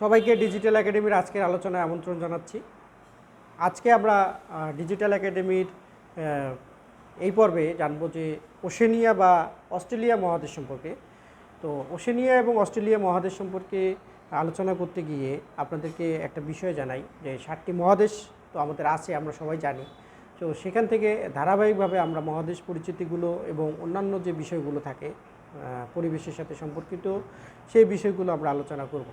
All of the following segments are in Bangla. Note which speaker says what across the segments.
Speaker 1: সবাইকে ডিজিটাল একাডেমির আজকের আলোচনায় আমন্ত্রণ জানাচ্ছি। আজকে আমরা ডিজিটাল একাডেমির এই পর্বে জানব যে ওশেনিয়া বা অস্ট্রেলিয়া মহাদেশ সম্পর্কে। তো ওশেনিয়া এবং অস্ট্রেলিয়া মহাদেশ সম্পর্কে আলোচনা করতে গিয়ে আপনাদেরকে একটা বিষয় জানাই যে ষাটটি মহাদেশ তো আমাদের আছে, আমরা সবাই জানি। তো সেখান থেকে ধারাবাহিকভাবে আমরা মহাদেশ পরিচিতিগুলো এবং অন্যান্য যে বিষয়গুলো থাকে পরিবেশের সাথে সম্পর্কিত সেই বিষয়গুলো আমরা আলোচনা করব।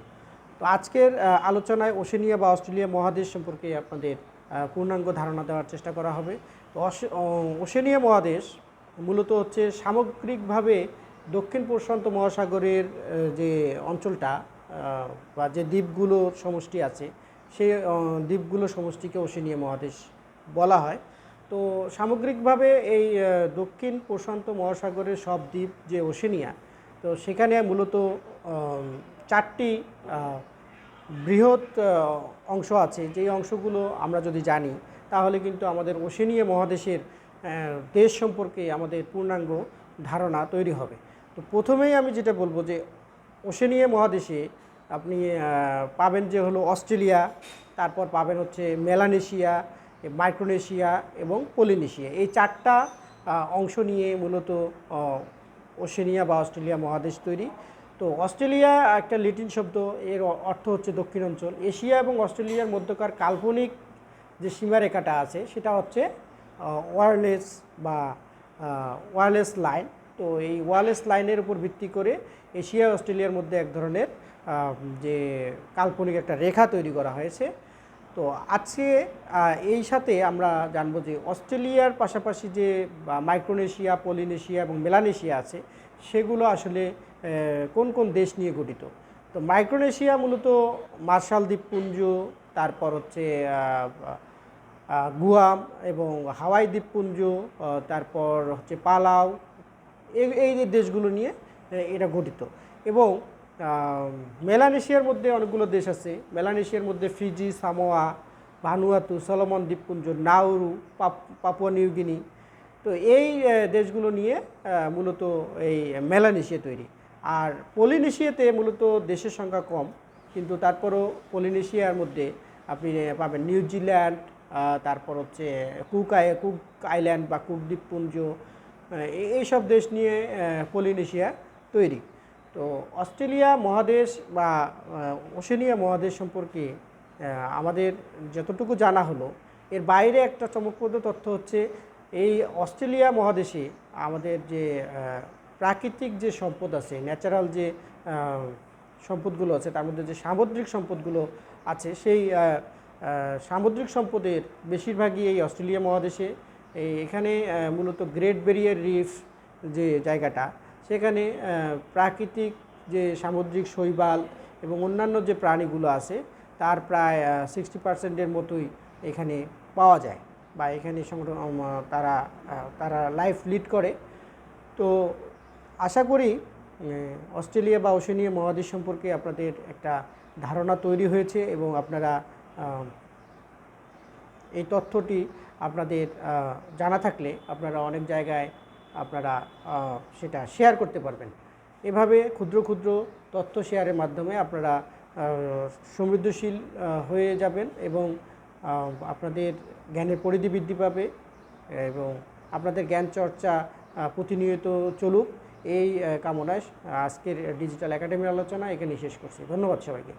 Speaker 1: তো আজকের আলোচনায় ওশেনিয়া বা অস্ট্রেলিয়া মহাদেশ সম্পর্কে আপনাদের পূর্ণাঙ্গ ধারণা দেওয়ার চেষ্টা করা হবে। তো ওশেনিয়া মহাদেশ মূলত হচ্ছে সামগ্রিকভাবে দক্ষিণ প্রশান্ত মহাসাগরের যে অঞ্চলটা বা যে দ্বীপগুলো সমষ্টি আছে আহ, দ্বীপগুলো সমষ্টিকে ওশেনিয়া মহাদেশ বলা হয়। তো সামগ্রিকভাবে এই দক্ষিণ প্রশান্ত মহাসাগরের সব দ্বীপ যে ওশেনিয়া তো সেখানে মূলত চারটি বৃহৎ অংশ আছে। যেই অংশগুলো আমরা যদি জানি, তাহলে কিন্তু আমাদের ওশেনিয়া মহাদেশের দেশ সম্পর্কে আমাদের পূর্ণাঙ্গ ধারণা তৈরি হবে। তো প্রথমেই আমি যেটা বলব যে, ওশেনিয়া মহাদেশে আপনি পাবেন যে হলো অস্ট্রেলিয়া, তারপর পাবেন হচ্ছে মেলানেশিয়া, মাইক্রোনেশিয়া এবং পলিনেশিয়া। এই চারটা অংশ নিয়ে মূলত ওশেনিয়া বা অস্ট্রেলিয়া মহাদেশ তৈরি। তো অস্ট্রেলিয়া একটা লিটিন শব্দ, এর অর্থ হচ্ছে দক্ষিণ অঞ্চল। এশিয়া এবং অস্ট্রেলিয়ার মধ্যকার কাল্পনিক যে সীমারেখাটা আছে, সেটা হচ্ছে ওয়ারলেস বা ওয়ারলেস লাইন তো এই ওয়ারলেস লাইনের উপর ভিত্তি করে এশিয়া অস্ট্রেলিয়ার মধ্যে এক ধরনের যে কাল্পনিক একটা রেখা তৈরি করা হয়েছে। তো আজকে এই সাথে আমরা জানব যে অস্ট্রেলিয়ার পাশাপাশি যে মাইক্রোনেশিয়া, পলিনেশিয়া এবং মেলানেশিয়া আছে সেগুলো আসলে কোন কোন দেশ নিয়ে গঠিত? তো মাইক্রোনেশিয়া মূলত মার্শাল দ্বীপপুঞ্জ, তারপর হচ্ছে গুয়াম এবং হাওয়াই দ্বীপপুঞ্জ তারপর হচ্ছে পালাও এই এই যে দেশগুলো নিয়ে এটা গঠিত। এবং মেলানেশিয়ার মধ্যে অনেকগুলো দেশ আছে। মেলানেশিয়ার মধ্যে ফিজি, সামোয়া, ভানুয়াতু, সলোমন দ্বীপপুঞ্জ নাউরু পাপ- পাপুয়া নিউগিনি তো এই দেশগুলো নিয়ে মূলত এই মেলানেশিয়া তৈরি। আর পলিনেশিয়াতে মূলত দেশের সংখ্যা কম, কিন্তু তারপরও পলিনেশিয়ার মধ্যে আপনি পাবেন নিউজিল্যান্ড তারপর হচ্ছে কুক কুক আইল্যান্ড বা কুক দ্বীপপুঞ্জ এইসব দেশ নিয়ে পলিনেশিয়া তৈরি। তো অস্ট্রেলিয়া মহাদেশ বা ওশেনিয়া মহাদেশ সম্পর্কে আমাদের যতটুকু জানা হলো, এর বাইরে একটা চমকপ্রদ তথ্য হচ্ছে এই অস্ট্রেলিয়া মহাদেশে আমাদের যে প্রাকৃতিক যে সম্পদ আছে ন্যাচারাল যে সম্পদগুলো আছে, তার মধ্যে যে সামুদ্রিক সম্পদগুলো আছে, সেই সামুদ্রিক সম্পদের বেশিরভাগই এই অস্ট্রেলিয়া মহাদেশে। এখানে মূলত গ্রেট ব্যারিয়ার রিফ যে জায়গাটা, সেখানে প্রাকৃতিক যে সামুদ্রিক শৈবাল এবং অন্যান্য যে প্রাণীগুলো আছে, তার প্রায় সিক্সটি পার্সেন্টের মতোই এখানে পাওয়া যায়। বা এখানে সংগঠন তারা তারা লাইফ লিড করে। তো আশা করি অস্ট্রেলিয়া বা ওশেনিয়া মহাদেশ সম্পর্কে আপনাদের একটা ধারণা তৈরি হয়েছে এবং আপনারা এই তথ্যটি আপনাদের জানা থাকলে আপনারা অনেক জায়গায় আপনারা সেটা শেয়ার করতে পারবেন। এভাবে ক্ষুদ্র ক্ষুদ্র তথ্য শেয়ারের মাধ্যমে আপনারা সমৃদ্ধশীল হয়ে যাবেন এবং আপনাদের জ্ঞানের পরিধি বৃদ্ধি পাবে এবং আপনাদের জ্ঞান চর্চা প্রতিনিয়ত চলুক। এই কামনায় আজকের ডিজিটাল একাডেমির আলোচনা এখানে শেষ করছি। ধন্যবাদ সবাইকে।